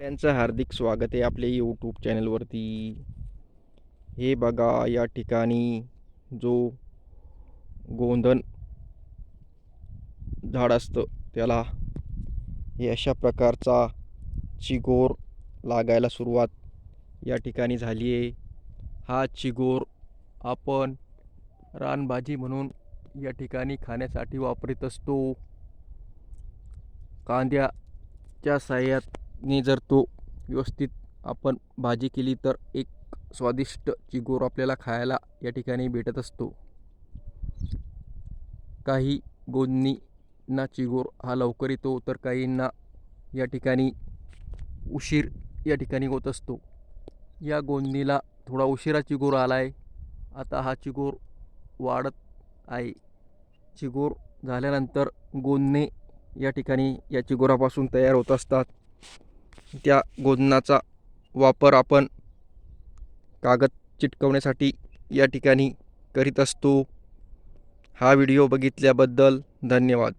त्यांचं हार्दिक स्वागत आहे आपल्या यूट्यूब चॅनलवरती हे बघा या ठिकाणी जो गोंधन झाड असतं त्याला हे अशा प्रकारचा चिगोर लागायला सुरुवात या ठिकाणी झाली आहे. हा चिगोर आपण रानभाजी म्हणून या ठिकाणी खाण्यासाठी वापरत असतो. कांद्याच्या ने जर तो व्यवस्थित आपण भाजी केली तर एक स्वादिष्ट चिगोर आपल्याला खायला या ठिकाणी भेटत असतो. काही गोंदींना चिगोर हा लवकर येतो तर काहींना या ठिकाणी उशीर या ठिकाणी होत असतो. या गोंदीला थोडा उशिरा चिगोर आला आहे आता हा चिगोर वाढत आहे. चिगोर झाल्यानंतर गोंदणे या ठिकाणी या चिगोरापासून तयार होत असतात. त्या गोंदनाचा वापर आपण कागद चिटकवण्यासाठी या ठिकाणी करीत असतो. हा व्हिडिओ बघितल्याबद्दल धन्यवाद.